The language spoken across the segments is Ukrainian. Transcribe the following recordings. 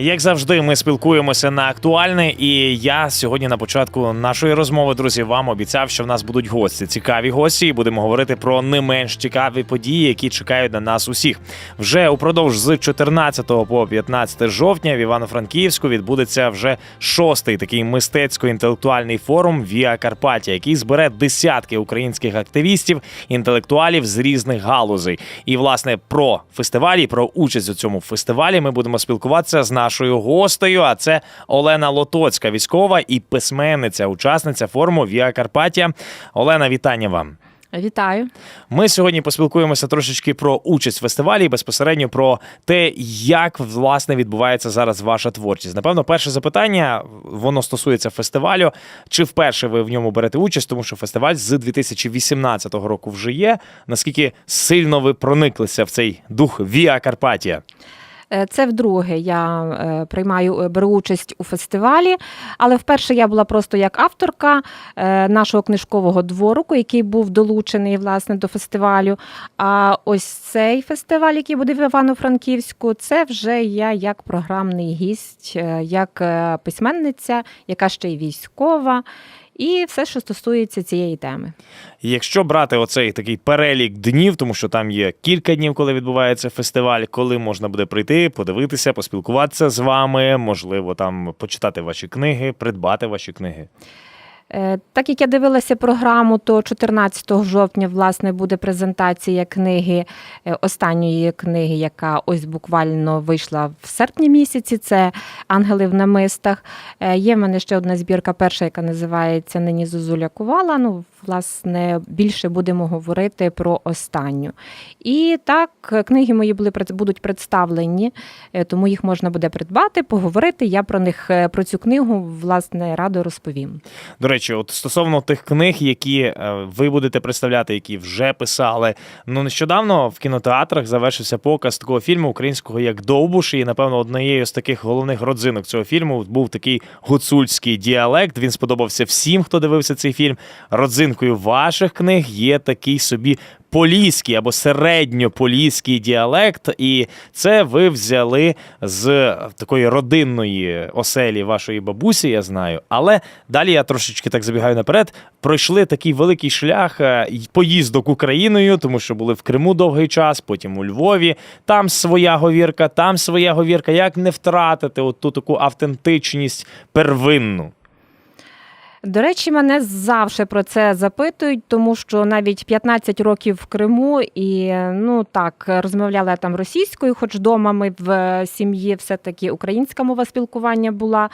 Як завжди, ми спілкуємося на актуальне, і я сьогодні на початку нашої розмови, друзі, вам обіцяв, що в нас будуть гості, цікаві гості, і будемо говорити про не менш цікаві події, які чекають на нас усіх. Вже упродовж з 14 по 15 жовтня в Івано-Франківську відбудеться вже шостий такий мистецько-інтелектуальний форум Віа Карпатія, який збере десятки українських активістів, інтелектуалів з різних галузей. І власне про фестивалі, про участь у цьому фестивалі ми будемо спілкуватися з нашою гостею. А це Олена Лотоцька, військова і письменниця, учасниця форуму Віа Карпатія. Олена, вітання вам. Вітаю. Ми сьогодні поспілкуємося трошечки про участь в фестивалі і безпосередньо про те, як власне відбувається зараз ваша творчість. Напевно, перше запитання воно стосується фестивалю. Чи вперше ви в ньому берете участь? Тому що фестиваль з 2018 року вже є. Наскільки сильно ви прониклися в цей дух Віа Карпатія? Е, Це вдруге я е, приймаю, е, беру участь у фестивалі, але вперше я була просто як авторка нашого книжкового дворику, який був долучений власне до фестивалю. А ось цей фестиваль, який буде в Івано-Франківську, це вже я як програмний гість, як письменниця, яка ще й військова, і все, що стосується цієї теми. Якщо брати оцей такий перелік днів, тому що там є кілька днів, коли відбувається фестиваль, коли можна буде прийти, подивитися, поспілкуватися з вами, можливо, там почитати ваші книги, придбати ваші книги. Е, Так як я дивилася програму, то 14 жовтня власне буде презентація книги е, останньої книги, яка ось буквально вийшла в серпні місяці. Це Ангели в намистах. Е, Є в мене ще одна збірка, перша, яка називається Нині Зозуля Кувала. Ну, власне, більше будемо говорити про останню. І так, книги мої були будуть представлені, тому їх можна буде придбати, поговорити. Я про них про цю книгу власне радо розповім. До речі, от стосовно тих книг, які е, ви будете представляти, які вже писали. Ну нещодавно в кінотеатрах завершився показ такого фільму українського як Довбуш. І напевно однією з таких головних родзинок цього фільму був такий гуцульський діалект. Він сподобався всім, хто дивився цей фільм. Родзинкою ваших книг є такий собі. Поліський або середньополіський діалект, і це ви взяли з такої родинної оселі вашої бабусі, я знаю. Але далі я трошечки так забігаю наперед. Пройшли такий великий шлях е, поїздок Україною, тому що були в Криму довгий час, потім у Львові. Там своя говірка, там своя говірка. Як не втратити от ту таку автентичність первинну? До речі, мене завжди про це запитують, тому що навіть 15 років в Криму і ну так розмовляла там російською, хоч вдома ми в е, сім'ї все-таки українська мова спілкування була.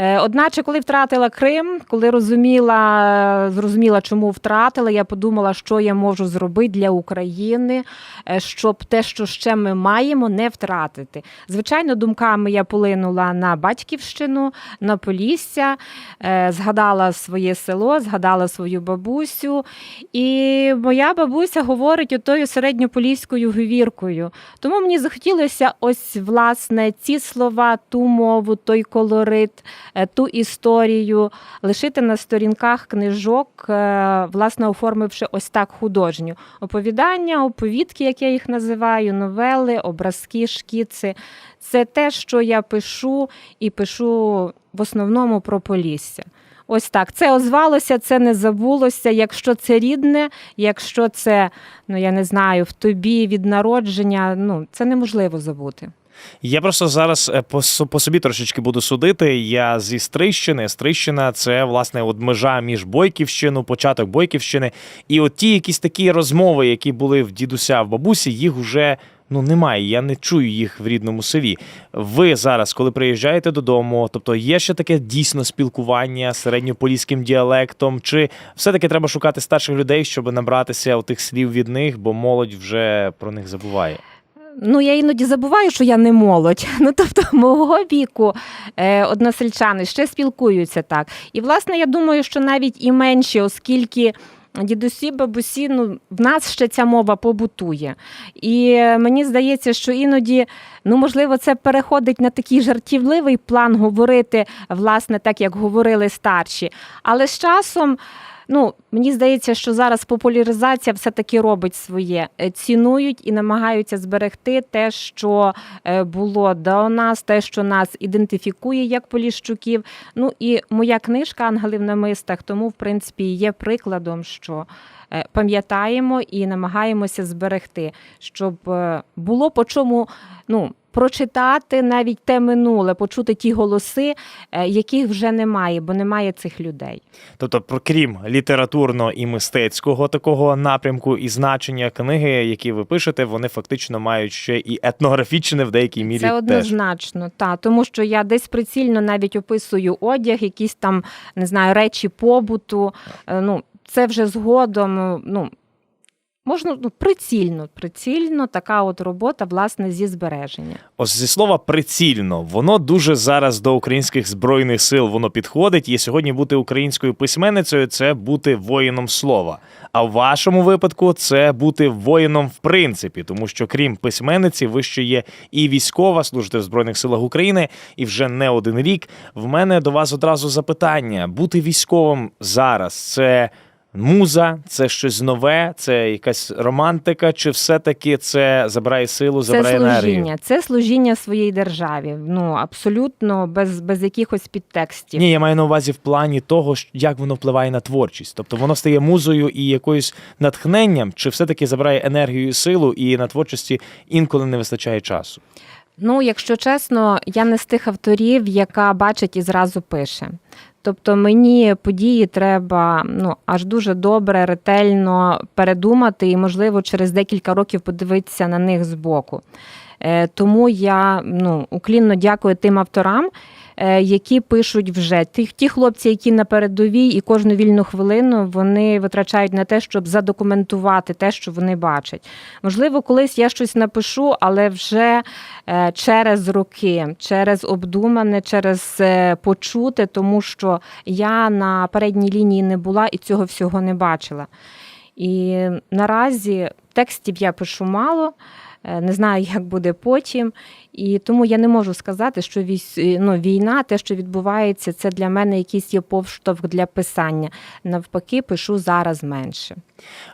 Е, Одначе, коли втратила Крим, коли розуміла, зрозуміла, чому втратила, я подумала, що я можу зробити для України, е, щоб те, що ще ми маємо, не втратити. Звичайно, думками я полинула на батьківщину, на Полісся, е, згадала своє село, згадала свою бабусю. І моя бабуся говорить отою середньополіською говіркою. Тому мені захотілося ось власне ці слова, ту мову, той колорит, ту історію лишити на сторінках книжок, е, власне, оформивши ось так художню оповідання, оповідки, як я їх називаю, новели, образки, шкіци. Це те, що я пишу, і пишу в основному про Полісся. Ось так. Це озвалося, це не забулося. Якщо це рідне, якщо це, ну я не знаю, в тобі від народження, ну це неможливо забути. Я просто зараз е, по, собі трошечки буду судити. Я зі Стрищини. Стрищина це власне от межа між Бойківщину, початок Бойківщини. І от ті якісь такі розмови, які були в дідуся в бабусі, їх уже. Ну, немає, я не чую їх в рідному селі. Ви зараз, коли приїжджаєте додому, тобто є ще таке дійсно спілкування середньополіським діалектом, чи все-таки треба шукати старших людей, щоб набратися тих слів від них, бо молодь вже про них забуває. Ну, я іноді забуваю, що я не молодь. Ну, тобто, мого віку е, односельчани ще спілкуються так. І, власне, я думаю, що навіть і менші, оскільки. Дідусі, бабусі, ну в нас ще ця мова побутує. І е, мені здається, що іноді, ну можливо, це переходить на такий жартівливий план говорити, власне, так як говорили старші. Але з часом ну мені здається, що зараз популяризація все-таки робить своє. Е, Цінують і намагаються зберегти те, що е, було до нас, те, що нас ідентифікує як Поліщуків. Ну і моя книжка Ангели в намистах, тому в принципі є прикладом, що. е, Пам'ятаємо і намагаємося зберегти, щоб було по чому ну, прочитати навіть те минуле, почути ті голоси, е, яких вже немає, бо немає цих людей. Тобто, про крім літературного і мистецького такого напрямку і значення книги, які ви пишете, вони фактично мають ще і етнографічне в деякій мірі Це теж. однозначно, та тому що я десь прицільно навіть описую одяг, якісь там не знаю речі побуту. Е, Ну це вже згодом. е, Ну можна ну, прицільно, прицільно така от робота власне зі збереження. Ось зі слова прицільно, воно дуже зараз до українських збройних сил воно підходить. І сьогодні бути українською письменницею це бути воїном слова. А в вашому випадку це бути воїном в принципі, тому що крім письменниці, ви ще є і військова, служите в збройних силах України, і вже не один рік. В мене до вас одразу запитання: бути військовим зараз це. Муза, це щось нове, це якась романтика, чи все-таки це забирає силу, Це забирає енергію? служіння, це служіння своїй державі. Ну абсолютно без, без якихось підтекстів. Ні, я маю на увазі в плані того, як воно впливає на творчість. Тобто воно стає музою і якоюсь натхненням, чи все-таки забирає енергію і силу, і на творчості інколи не вистачає часу. Ну, якщо чесно, я не з тих авторів, яка бачить і зразу пише. Тобто мені події треба ну аж дуже добре, ретельно передумати і, можливо, через декілька років подивитися на них збоку. Е, Тому я ну, уклінно дякую тим авторам, які пишуть вже. Ті, ті хлопці, які на передовій і кожну вільну хвилину вони витрачають на те, щоб задокументувати те, що вони бачать. Можливо, колись я щось напишу, але вже е, через роки, через обдумане, через е, почуте, тому що я на передній лінії не була і цього всього не бачила. І наразі текстів я пишу мало. е, Не знаю, як буде потім, і тому я не можу сказати, що війсь, ну, війна, те, що відбувається, це для мене якийсь є повштовх для писання. Навпаки, пишу зараз менше.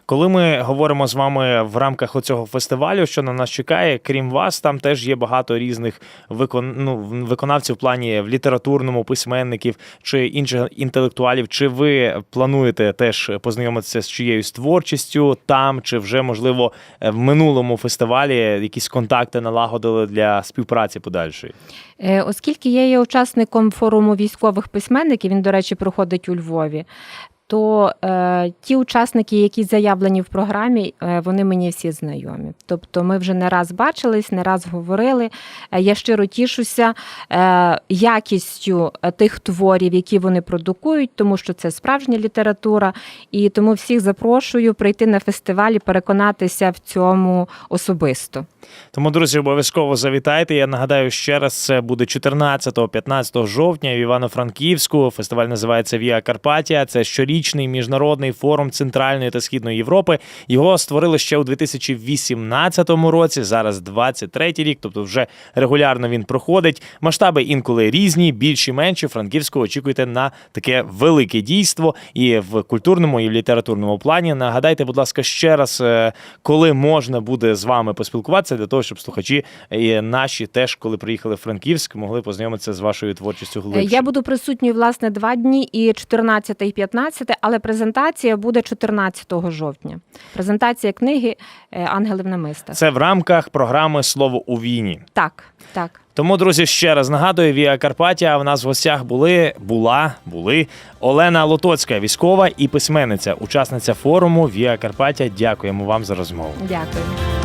Коли ми говоримо з вами в рамках оцього фестивалю, що на нас чекає, крім вас, там теж є багато різних викон... ну, виконавців в плані в літературному, письменників чи інших інтелектуалів. Чи ви плануєте теж познайомитися з чиєюсь творчістю там, чи вже можливо в минулому фестивалі якісь контакти налагодили для співпраці подальшої? Е, Оскільки я є учасником форуму військових письменників, він, до речі, проходить у Львові. То е, ті учасники, які заявлені в програмі, е, вони мені всі знайомі. Тобто ми вже не раз бачились, не раз говорили. Е, я щиро тішуся е, якістю е, тих творів, які вони продукують, тому що це справжня література. І тому всіх запрошую прийти на фестиваль і переконатися в цьому особисто. Тому, друзі, обов'язково завітайте. Я нагадаю ще раз, це буде 14-15 жовтня в Івано-Франківську. Фестиваль називається Віа Карпатія. Це щорічний міжнародний форум Центральної та Східної Європи. Його створили ще у 2018 році. Зараз 23-й рік, тобто вже регулярно він проходить. Масштаби інколи різні, більші, менші. Франківську очікуйте на таке велике дійство і в культурному, і в літературному плані. Нагадайте, будь ласка, ще раз, е, коли можна буде з вами поспілкуватися, для того, щоб слухачі і наші теж, коли приїхали в Франківськ, могли познайомитися з вашою творчістю Е, глибше. Я буду присутньою власне два дні, і 14 і 15, але презентація буде 14 жовтня. Презентація книги е, Ангели в намистах. Це в рамках програми Слово у війні. Так, так. Тому, друзі, ще раз нагадую, Віа Карпатія. В нас в гостях були, була, були Олена Лотоцька, військова і письменниця, учасниця форуму Віа Карпатія. Дякуємо вам за розмову. Дякую.